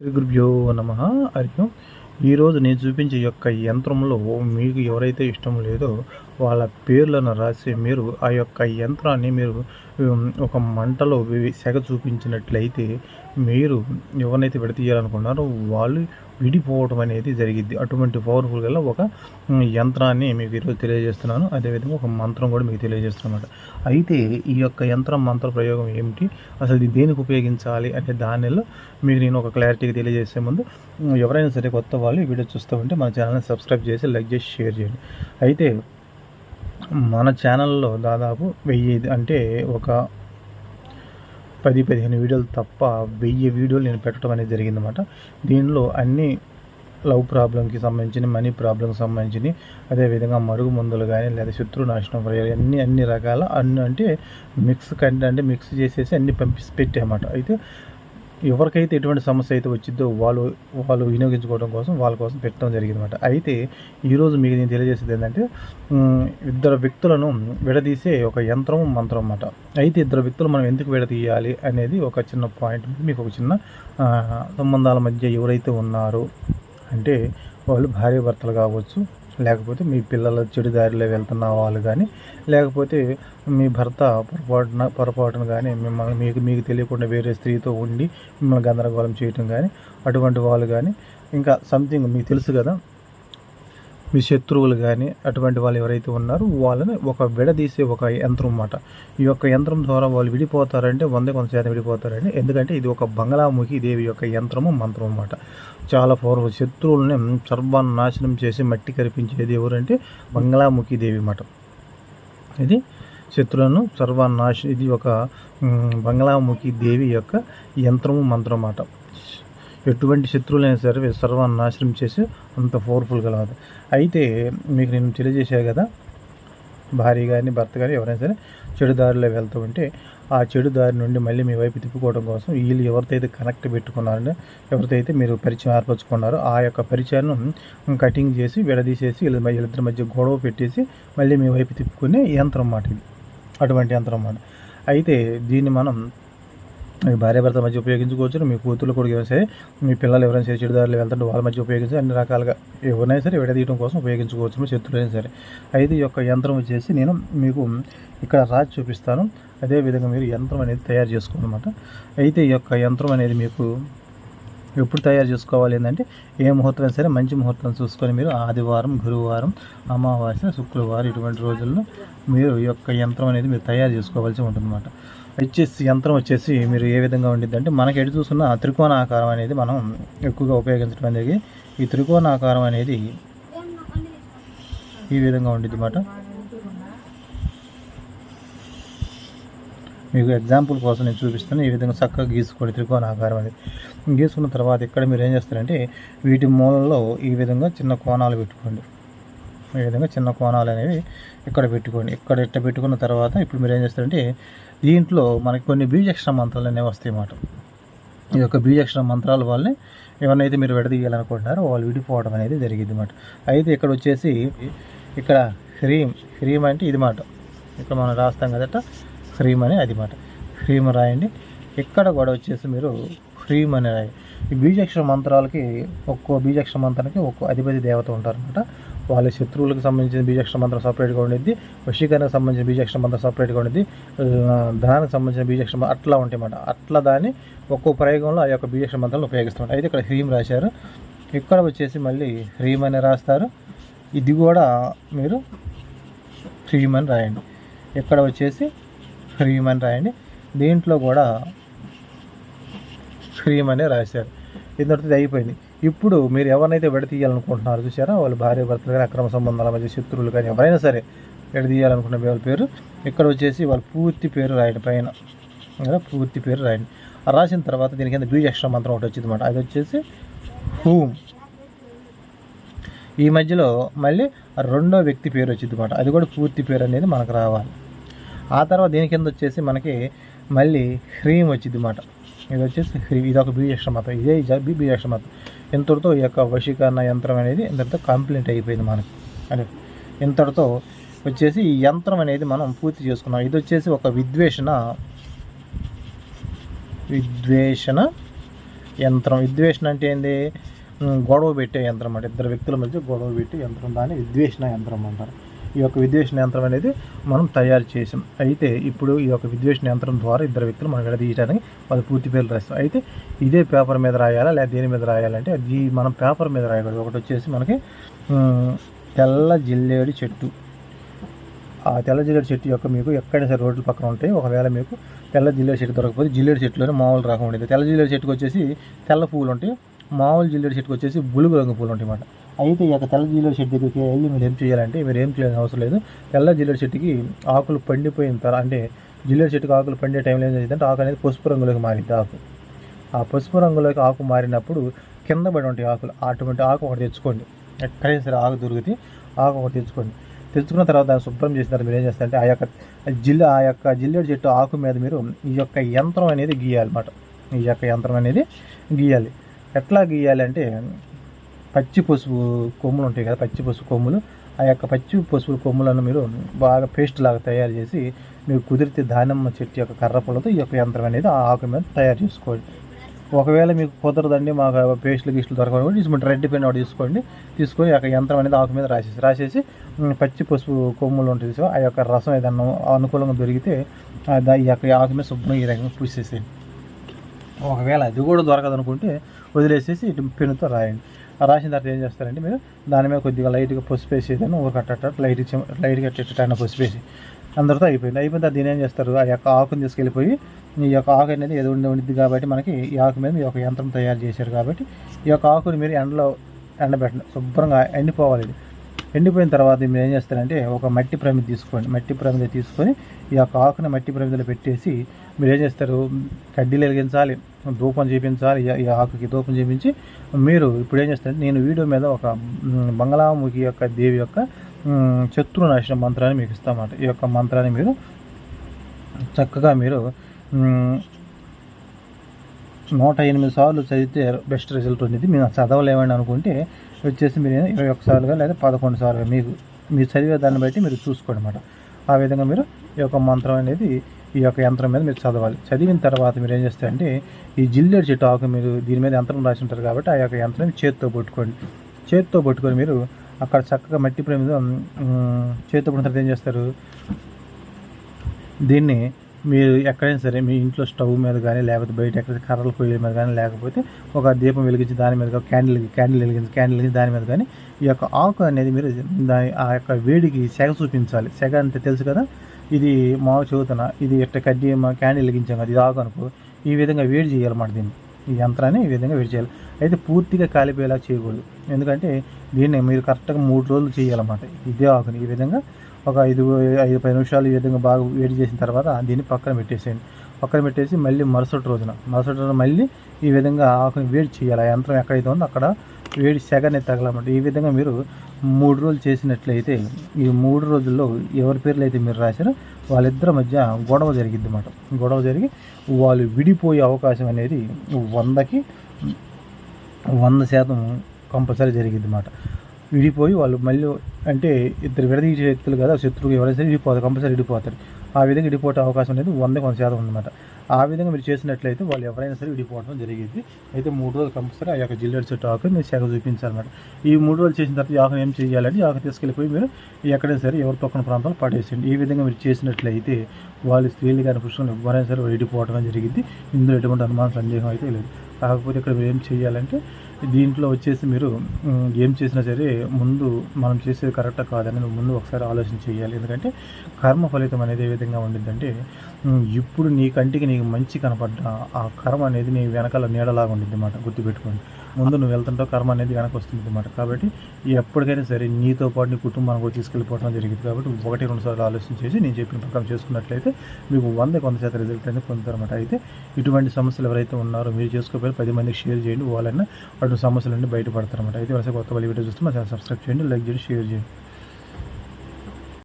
శ్రీ గురుభ్యో నమ. హరి ఈరోజు నేను చూపించే యొక్క యంత్రంలో మీకు ఎవరైతే ఇష్టం లేదో వాళ్ళ పేర్లను రాసి మీరు ఆ యొక్క యంత్రాన్ని మీరు ఒక మంటలో సెగ చూపించినట్లయితే మీరు ఎవరినైతే విడతీయాలనుకున్నారో వాళ్ళు విడిపోవడం అనేది జరిగింది అటువంటి పవర్ఫుల్ గల ఒక యంత్రాన్ని మీకు ఈరోజు తెలియజేస్తున్నాను. అదేవిధంగా ఒక మంత్రం కూడా మీకు తెలియజేస్తున్నమాట అయితే ఈ యొక్క యంత్రం మంత్ర ప్రయోగం ఏమిటి? అసలు ఇది దేనికి ఉపయోగించాలి అనే దానిలో మీకు నేను ఒక క్లారిటీగా తెలియజేసే ముందు ఎవరైనా సరే కొత్త వాళ్ళు ఈ వీడియో చూస్తూ ఉంటే మన ఛానల్ని సబ్స్క్రైబ్ చేసి లైక్ చేసి షేర్ చేయండి. అయితే మన ఛానల్లో దాదాపు వెయ్యి అంటే ఒక పది పదిహేను వీడియోలు తప్ప వెయ్యి వీడియోలు నేను పెట్టడం అనేది జరిగిందన్నమాట. దీనిలో అన్ని లవ్ ప్రాబ్లంకి సంబంధించిన మనీ ప్రాబ్లంకి సంబంధించిన అదేవిధంగా మరుగు మందులు కానీ లేదా శత్రు నాశనం అన్ని అన్ని రకాల అన్ని అంటే మిక్స్ కంటే అంటే మిక్స్ చేసేసి అన్ని పంపిసి పెట్టామన్నమాట. అయితే ఎవరికైతే ఎటువంటి సమస్య అయితే వచ్చిందో వాళ్ళు వాళ్ళు వినియోగించుకోవడం కోసం వాళ్ళ కోసం పెట్టడం జరిగిందన్నమాట. అయితే ఈరోజు మీకు నేను తెలియజేసేది ఏంటంటే ఇద్దరు వ్యక్తులను విడదీసే ఒక యంత్రం మంత్రం అన్నమాట. అయితే ఇద్దరు వ్యక్తులు మనం ఎందుకు విడదీయాలి అనేది ఒక చిన్న పాయింట్ మీకు ఒక చిన్న సంబంధాల మధ్య ఎవరైతే ఉన్నారో అంటే వాళ్ళు భార్యాభర్తలు కావచ్చు లేకపోతే మీ పిల్లల చెడు దారిలో వెళ్తున్న వాళ్ళు కానీ లేకపోతే మీ భర్త పొరపాటున పొరపాటున కానీ మిమ్మల్ని మీకు మీకు తెలియకుండా వేరే స్త్రీతో ఉండి మిమ్మల్ని గందరగోళం చేయటం కానీ అటువంటి వాళ్ళు కానీ ఇంకా సంథింగ్ మీకు తెలుసు కదా మీ శత్రువులు కానీ అటువంటి వాళ్ళు ఎవరైతే ఉన్నారో వాళ్ళని ఒక విడదీసే ఒక యంత్రం అన్నమాట. ఈ యొక్క యంత్రం ద్వారా వాళ్ళు విడిపోతారంటే వంద కొంత శాతం విడిపోతారండి. ఎందుకంటే ఇది ఒక బంగ్లాముఖి దేవి యొక్క యంత్రము మంత్రం అన్నమాట. చాలా పవర్ఫుల్ శత్రువులని సర్వనాశనం చేసి మట్టి కరిపించేది ఎవరంటే బంగ్లాముఖి దేవి అన్నమాట. ఇది శత్రువులను సర్వనాశ ఇది ఒక బంగ్లాముఖి దేవి యొక్క యంత్రము మంత్రం అన్నమాట. ఎటువంటి శత్రువులైనా సరే సర్వనాశనం చేసి అంత పవర్ఫుల్ కలదు అయితే మీకు నేను తెలియజేశాను కదా భార్య కానీ భర్త కానీ ఎవరైనా సరే చెడు దారిలో వెళ్తూ ఉంటే ఆ చెడు దారి నుండి మళ్ళీ మీ వైపు తిప్పుకోవడం కోసం వీళ్ళు ఎవరితో కనెక్ట్ పెట్టుకున్నారో ఎవరితో మీరు పరిచయం ఏర్పరచుకున్నారో ఆ యొక్క పరిచయాన్ని కటింగ్ చేసి విడదీసేసి వీళ్ళ వీళ్ళిద్దరి మధ్య గొడవ పెట్టేసి మళ్ళీ మీ వైపు తిప్పుకునే యంత్రం మాట ఇది. అటువంటి యంత్రం మాట. అయితే దీన్ని మనం మీ భార్య భర్త మధ్య ఉపయోగించుకోవచ్చు. మీ కూతురు కూడా సరే. మీ పిల్లలు ఎవరైనా సరే చెడుదారులు వెళ్తుంటే వాళ్ళ మధ్య ఉపయోగించి అన్ని రకాలుగా ఎవరైనా సరే విడదీయడం కోసం ఉపయోగించుకోవచ్చు. మీ శత్రులైనా సరే. అయితే ఈ యొక్క యంత్రం వచ్చేసి నేను మీకు ఇక్కడ రాసి చూపిస్తాను. అదే విధంగా మీరు యంత్రం అనేది తయారు చేసుకోవాలన్నమాట. అయితే ఈ యొక్క యంత్రం అనేది మీకు ఎప్పుడు తయారు చేసుకోవాలి ఏంటంటే ఏ ముహూర్తం సరే మంచి ముహూర్తం చూసుకొని మీరు ఆదివారం గురువారం అమావాస్య శుక్రవారం ఇటువంటి రోజుల్లో మీరు ఈ యొక్క యంత్రం అనేది మీరు తయారు చేసుకోవాల్సి ఉంటుందన్నమాట. వచ్చేసి యంత్రం వచ్చేసి మీరు ఏ విధంగా ఉండిద్ది అంటే మనకి ఎటు చూస్తున్న త్రికోణ ఆకారం అనేది మనం ఎక్కువగా ఉపయోగించడం అనేది ఈ త్రికోణ ఆకారం అనేది ఈ విధంగా ఉండిద్ది అన్నమాట మీకు ఎగ్జాంపుల్ కోసం నేను చూపిస్తాను. ఈ విధంగా చక్కగా గీసుకోండి త్రికోణ ఆకారం అనేది. గీసుకున్న తర్వాత ఇక్కడ మీరు ఏం చేస్తారంటే వీటి మూలలో ఈ విధంగా చిన్న కోణాలు పెట్టుకోండి. ఈ విధంగా చిన్న కోణాలు అనేవి ఇక్కడ పెట్టుకోండి. ఇక్కడ ఇట్ట పెట్టుకున్న తర్వాత ఇప్పుడు మీరు ఏం చేస్తారంటే దీంట్లో మనకి కొన్ని బీజక్షర మంత్రాలు అనేవి వస్తాయి అన్నమాట. ఈ యొక్క బీజక్షర మంత్రాల వల్లే ఎవరినైతే మీరు విడదీయాలనుకుంటున్నారో వాళ్ళు విడిపోవడం అనేది జరిగింది అన్నమాట. అయితే ఇక్కడ వచ్చేసి ఇక్కడ హ్రీం హ్రీం అంటే ఇది మాట. ఇక్కడ మనం రాస్తాం కదట హ్రీం అని అది మాట. హ్రీం రాయండి. ఇక్కడ కూడా వచ్చేసి మీరు హ్రీం అని రాయి ఈ బీజక్షర మంత్రాలకి ఒక్కో బీజక్షర మంత్రానికి ఒక్కో అధిపతి దేవత ఉంటారనమాట వాళ్ళ శత్రువులకు సంబంధించిన బీజాక్షర మంత్రం సపరేట్గా ఉండేది వశీకరణకు సంబంధించిన బీజాక్షర మంత్రం సపరేట్గా ఉండేది ధనానికి సంబంధించిన బీజాక్షర మంత్రం అట్లా ఉంటాయి అన్నమాట. అట్లా దాన్ని ఒక్కో ప్రయోగంలో ఆ యొక్క బీజాక్షర మంత్రాలు ఉపయోగిస్తారు అయితే ఇక్కడ హ్రీం రాశారు. ఇక్కడ వచ్చేసి మళ్ళీ హ్రీం అని రాస్తారు. ఇది కూడా మీరు హ్రీం అని రాయండి. ఇక్కడ వచ్చేసి హ్రీం అని రాయండి. దీంట్లో కూడా హ్రీం అనే రాశారు. ఇంతటితో ఇది అయిపోయింది. ఇప్పుడు మీరు ఎవరినైతే విడతీయాలనుకుంటున్నారో చూసారా వాళ్ళు భార్య భర్తలు కానీ అక్రమ సంబంధాల మధ్య శత్రువులు కానీ ఎవరైనా సరే విడదీయాలనుకున్న వాళ్ళ పేరు ఇక్కడ వచ్చేసి వాళ్ళ పూర్తి పేరు రాయండి పైన. కదా? పూర్తి పేరు రాయండి. రాసిన తర్వాత దీని కింద బీజాక్షర మంత్రం ఒకటి వచ్చింది అనమాట అది వచ్చేసి హూమ్ ఈ మధ్యలో మళ్ళీ రెండో వ్యక్తి పేరు వచ్చింది అనమాట అది కూడా పూర్తి పేరు అనేది మనకు రావాలి. ఆ తర్వాత దీని కింద వచ్చేసి మనకి మళ్ళీ హ్రీం వచ్చింది అనమాట ఇది వచ్చేసి హ్రీ. ఇది ఒక బీజాక్షర మతం ఇదే జ- బి బీజాక్షర ఇంతటితో ఈ యొక్క వశీకరణ యంత్రం అనేది ఇంతటితో కంప్లీట్ అయిపోయింది మనకి. అదే ఇంతటితో వచ్చేసి ఈ యంత్రం అనేది మనం పూర్తి చేసుకున్నాం. ఇది వచ్చేసి ఒక విద్వేషణ విద్వేషణ యంత్రం. విద్వేషణ అంటే ఏంది? గొడవ పెట్టే యంత్రం అంటే. ఇద్దరు వ్యక్తుల మధ్య గొడవ పెట్టే యంత్రం. దాన్ని విద్వేషణ యంత్రం అంటారు. ఈ యొక్క విద్వేషణ యంత్రం అనేది మనం తయారు చేసాం. అయితే ఇప్పుడు ఈ యొక్క విద్వేషణ యంత్రం ద్వారా ఇద్దరు వ్యక్తులు మనం విడదీయడానికి వాళ్ళు పూర్తి పేర్లు రాస్తాం అయితే ఇదే పేపర్ మీద రాయాలా లేదా దేని మీద రాయాలంటే అది మనం పేపర్ మీద రాయకూడదు. ఒకటి వచ్చేసి మనకి తెల్ల జిల్లేడు చెట్టు. ఆ తెల్ల జిల్లేడు చెట్టు యొక్క మీకు ఎక్కడైనా సరే రోడ్ల పక్కన ఉంటాయి ఒకవేళ మీకు తెల్ల జిల్లేడు చెట్టు దొరకకపోతే జిల్లేడు చెట్టులోనే మామూలు రకం ఉండేది. తెల్ల జిల్లేడు చెట్టుకు వచ్చేసి తెల్ల పువ్వులు ఉంటాయి. మామూలు జిల్లేడు చెట్టుకు వచ్చేసి బులుగు రంగు పూలు ఉంటాయి అన్నమాట. అయితే ఈ యొక్క తెల్ల జీలో చెట్టు దగ్గరికి వెళ్ళి మీరు ఏం చేయాలంటే మీరు ఏం చేయాల్సిన అవసరం లేదు. తెల్ల జీలో చెట్టుకి ఆకులు పండిపోయిన తర్వాత అంటే జిల్లేడు చెట్టుకి ఆకులు పండే టైంలో ఏం చేస్తుందంటే ఆకు అనేది పసుపు రంగులోకి మారింది ఆకు. ఆ పసుపు రంగులోకి ఆకు మారినప్పుడు కింద పడి ఉంటాయి ఆకులు. అటువంటి ఆకు ఒకటి తెచ్చుకోండి. ఎక్కడైనా సరే ఆకు దొరికితే ఆకు ఒకటి తెచ్చుకోండి. తెచ్చుకున్న తర్వాత దాన్ని శుభ్రం చేసిన తర్వాత మీరు ఏం చేస్తారంటే ఆ యొక్క జిల్ల ఆ యొక్క జిల్లేడు చెట్టు ఆకు మీద మీరు ఈ యొక్క యంత్రం అనేది గీయాలన్నమాట. ఈ యొక్క యంత్రం అనేది గీయాలి. ఎట్లా గీయాలి అంటే పచ్చి పసుపు కొమ్ములు ఉంటాయి కదా పచ్చి పసుపు కొమ్ములు. ఆ యొక్క పచ్చి పసుపు కొమ్ములను మీరు బాగా పేస్ట్ లాగా తయారు చేసి మీరు కుదిరితే దానిమ్మ చెట్టు యొక్క కర్రపొల్లతో ఈ యొక్క యంత్రం అనేది ఆ ఆకు మీద తయారు చేసుకోండి. ఒకవేళ మీకు కుదరదండి మాకు పేస్ట్లు గీస్ట్లు దొరకదు తీసుకుంటే రెడ్ పెన్ ఒకటి తీసుకోండి. తీసుకొని ఆ యొక్క యంత్రం అనేది ఆకు మీద రాసేసి రాసేసి పచ్చి పసుపు కొమ్ములు ఉంటుంది సో ఆ యొక్క రసం ఏదన్నా అనుకూలంగా దొరికితే ఈ యొక్క ఆకు మీద శుభ్రం ఈ రకంగా పూసేసేయండి. ఒకవేళ అది కూడా దొరకదు అనుకుంటే వదిలేసేసి ఇటు పెన్నుతో రాయండి. రాసిన తర్వాత ఏం చేస్తారంటే మీరు దాని మీద కొద్దిగా లైట్గా పసుపు వేసి ఏదైనా ఊరు కట్టట లైట్ లైట్గా కట్టేటట్టు పసుపు వేసి. అందరితో అయిపోయింది. అయిపోయిన తర్వాత దీని ఏం చేస్తారు? ఆ యొక్క ఆకుని తీసుకెళ్ళిపోయి ఈ యొక్క ఆకు అనేది ఏదో ఉండి ఉండిద్ది కాబట్టి మనకి ఈ ఆకు మీద ఈ యొక్క యంత్రం తయారు చేశారు కాబట్టి ఈ యొక్క ఆకుని మీరు ఎండలో ఎండబెట్టండి. శుభ్రంగా ఎండిపోవాలి ఇది. ఎండిపోయిన తర్వాత మీరు ఏం చేస్తారంటే ఒక మట్టి ప్రమిద తీసుకోండి. మట్టి ప్రమిద తీసుకొని ఈ యొక్క ఆకుని మట్టి ప్రమిదలో పెట్టేసి మీరు ఏం చేస్తారు? కడ్డీలు వెలిగించాలి ధూపం చేపించాలి ఈ- ఆకుకి ధూపం చేపించి మీరు ఇప్పుడు ఏం చేస్తారంటే నేను వీడియో మీద ఒక మ్, బంగళాముఖి యొక్క దేవి యొక్క శత్రు నాశన మంత్రాన్ని మీకు ఇస్తామాట ఈ యొక్క మంత్రాన్ని మీరు చక్కగా మీరు నూట ఎనిమిది సార్లు చదివితే బెస్ట్ రిజల్ట్ ఉంది మీరు చదవలేమని అనుకుంటే వచ్చేసి మీరు ఇరవై ఒక్క సార్లుగా లేదా పదకొండు సార్లుగా మీకు మీరు చదివే దాన్ని బట్టి మీరు చూసుకోండి అనమాట ఆ విధంగా మీరు ఈ యొక్క మంత్రం అనేది ఈ యొక్క యంత్రం మీద మీరు చదవాలి. చదివిన తర్వాత మీరు ఏం చేస్తారంటే ఈ జిల్లెడ్ చెట్టు ఆకు మీరు దీని మీద యంత్రం రాసి ఉంటారు కాబట్టి ఆ యొక్క యంత్రం చేత్తో పట్టుకోండి. చేత్తో పట్టుకొని మీరు అక్కడ చక్కగా మట్టి ప్రేమ చేతితో పట్టిన తర్వాత ఏం చేస్తారు? దీన్ని మీరు ఎక్కడైనా సరే మీ ఇంట్లో స్టవ్ మీద కానీ లేకపోతే బయట ఎక్కడ కర్రల కొయ్యల మీద కానీ లేకపోతే ఒక దీపం వెలిగించి దాని మీద క్యాండిల్ క్యాండిల్ వెలిగించి క్యాండిల్ వెలిగించి దాని మీద కానీ ఈ యొక్క ఆకు అనేది మీరు దాని ఆ యొక్క వేడికి సెగ చూపించాలి. సెగ అంటే తెలుసు కదా? ఇది మావ చదువుతున్న ఇది ఎట్ట కడ్డీ మా క్యాండిల్ వెలిగించాం కదా ఇది ఆకు అనుకో ఈ విధంగా వేడి చేయాలన్నమాట దీన్ని. ఈ యంత్రాన్ని ఈ విధంగా వేడి చేయాలి. అయితే పూర్తిగా కాలిపోయేలా చేయకూడదు. ఎందుకంటే దీన్ని మీరు కరెక్ట్గా మూడు రోజులు చేయాలన్నమాట ఇదే ఆకుని. ఈ విధంగా ఒక ఐదు ఐదు పది నిమిషాలు ఈ విధంగా బాగా వేడి చేసిన తర్వాత దీన్ని పక్కన పెట్టేసేయండి. పక్కన పెట్టేసి మళ్ళీ మరుసటి రోజున మరుసటి రోజున మళ్ళీ ఈ విధంగా ఆకుని వేడి చేయాలి. ఆ యంత్రం ఎక్కడైతే ఉందో అక్కడ వేడి సెగనే తగలమాట ఈ విధంగా మీరు మూడు రోజులు చేసినట్లయితే ఈ మూడు రోజుల్లో ఎవరి పేర్లు అయితే మీరు రాశారో వాళ్ళిద్దరి మధ్య గొడవ జరిగిద్ది అన్నమాట గొడవ జరిగి వాళ్ళు విడిపోయే అవకాశం అనేది వందకి వంద శాతం కంపల్సరీ జరిగిద్ది అన్నమాట విడిపోయి వాళ్ళు మళ్ళీ అంటే ఇద్దరు విడదీసే వ్యక్తులు కదా శత్రువు ఎవరైతే సరే విడిపోతారు కంపల్సరీ విడిపోతారు. ఆ విధంగా విడిపోవటం అవకాశం అనేది వంద కొంత శాతం ఉందన్నమాట. ఆ విధంగా మీరు చేసినట్లయితే వాళ్ళు ఎవరైనా సరే విడిపోవడం జరిగింది. అయితే మూడు రోజులు కంపల్సరీ ఆ యొక్క జిల్లెడ్స్ చెట్టు ఆకు మీరు శాఖ చూపించాలన్నమాట ఈ మూడు రోజులు చేసిన తర్వాత ఈ ఆకును ఏం చేయాలంటే ఆకు తీసుకెళ్ళిపోయి మీరు ఎక్కడైనా సరే ఎవరి తొక్కన ప్రాంతాలు పడేసేయండి. ఈ విధంగా మీరు చేసినట్లయితే వాళ్ళు స్త్రీలు కానీ పురుషులు ఎవరైనా సరే విడిపోవడం జరిగింది. ఇందులో ఎటువంటి అనుమానం సందేహం అయితే లేదు. కాకపోతే ఇక్కడ మీరు ఏం చేయాలంటే దీంట్లో వచ్చేసి మీరు ఏం చేసినా సరే ముందు మనం చేసేది కరెక్టా కాదని ముందు ఒకసారి ఆలోచన చేయాలి. ఎందుకంటే కర్మ ఫలితం అనేది ఏ విధంగా ఉండిందంటే ఇప్పుడు నీ కంటికి నీకు మంచి కనపడ్డ ఆ కర్మ అనేది నీ వెనకాల నీడలాగా ఉండింది అన్నమాట గుర్తుపెట్టుకోండి. ముందు నువ్వు వెళ్తుంటావు కర్మ అనేది వెనక వస్తుంది అనమాట కాబట్టి ఎప్పటికైనా సరే నీతో పాటు నీ కుటుంబానికి కూడా తీసుకెళ్ళిపోవడం జరిగింది. కాబట్టి ఒకటి రెండు సార్లు ఆలోచన చేసి నేను చెప్పిన ప్రకారం చేసుకున్నట్లయితే మీకు వంద కొంత శాతం రిజల్ట్ అనేది పొందుతారన్నమాట అయితే ఇటువంటి సమస్యలు ఎవరైతే ఉన్నారో మీరు చేసుకోకపోతే పది మందికి షేర్ చేయండి. వాళ్ళైనా వాటి సమస్యల నుండి బయటపడతారన్నమాట అయితే వరుస కొత్త వాళ్ళు వీడియో చూస్తే మా ఛానల్ సబ్స్క్రైబ్ చేయండి లైక్ చేయండి షేర్ చేయండి.